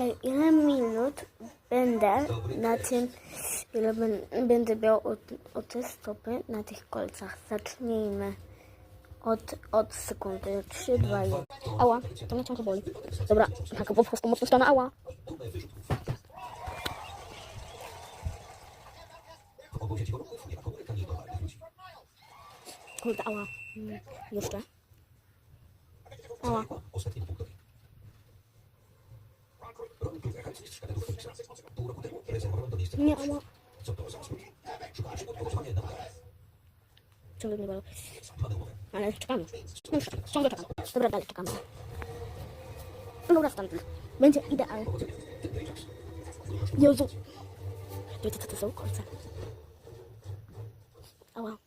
Ej, ile minut będę na tym, ile będę miał od, od te stopy na tych kolcach. Zacznijmy od, od sekundy. 3, 2, 1. Ała, to mnie ciągle boli. Dobra, tak, po prostu mocno stronę, ała. Kurde, ała. Mm, Jeszcze. Ała. Nie, ała. Ciągle mnie bolą. Ale czekamy. Już, ciągle czekam. Dobra, dalej czekamy. Dobra, stąd. Będzie idealnie. Jezu. Wiecie, co to są kolce? Ała.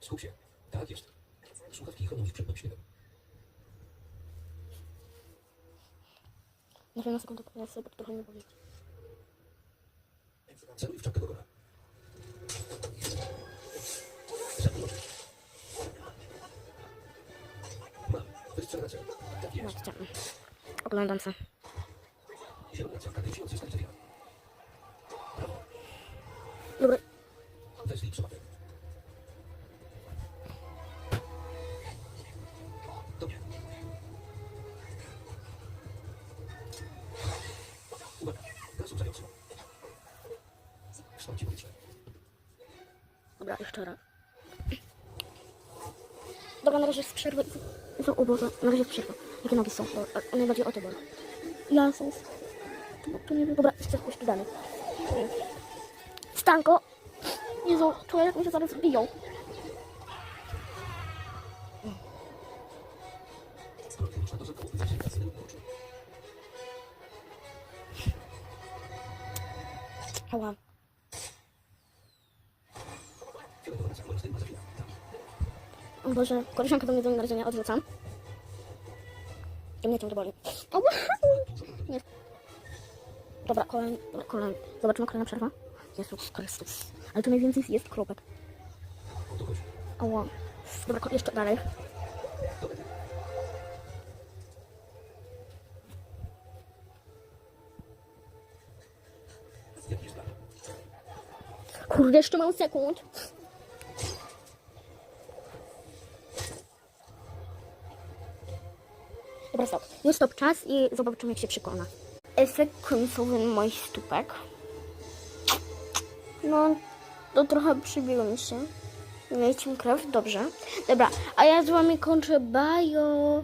Skup się. Tak jest. Słuchawki chronią przed śniegiem. Na chwilę na sekundę, ja sobie trochę nie powiedzieć. Celuj w czapkę do. Zapomnij. Mam. Jest. chciałam. Oglądam se. Zielona całka kręciąca z dobra, jeszcze raz. Dobra, na razie jest przerwa. Co, na razie jest przerwa. Jakie nogi są? O, a- a najbardziej o to boli. Jasus. To, nie wiem. Dobra, chcę pójść tu. Stanko! Jezu, czuję, jak mi się zaraz biją. Skoro Boże, koleżanka do mnie do narodzenia odrzucam. I mnie ciągle boli. Ała. Nie. Dobra, kolejny, kolejny. Zobaczymy kolejna przerwa. Jezus Chrystus. Ale tu najwięcej jest kropek. O. Ała. Dobra, jeszcze dalej. Kurde, jeszcze mam sekund. Dobra, stop. Już stop czas i zobaczymy, jak się przekona. Efekt końcowy moich stópek. No, to trochę przybiło mi się. Mieliśmy krew, dobrze. Dobra, a ja z wami kończę. Bajo.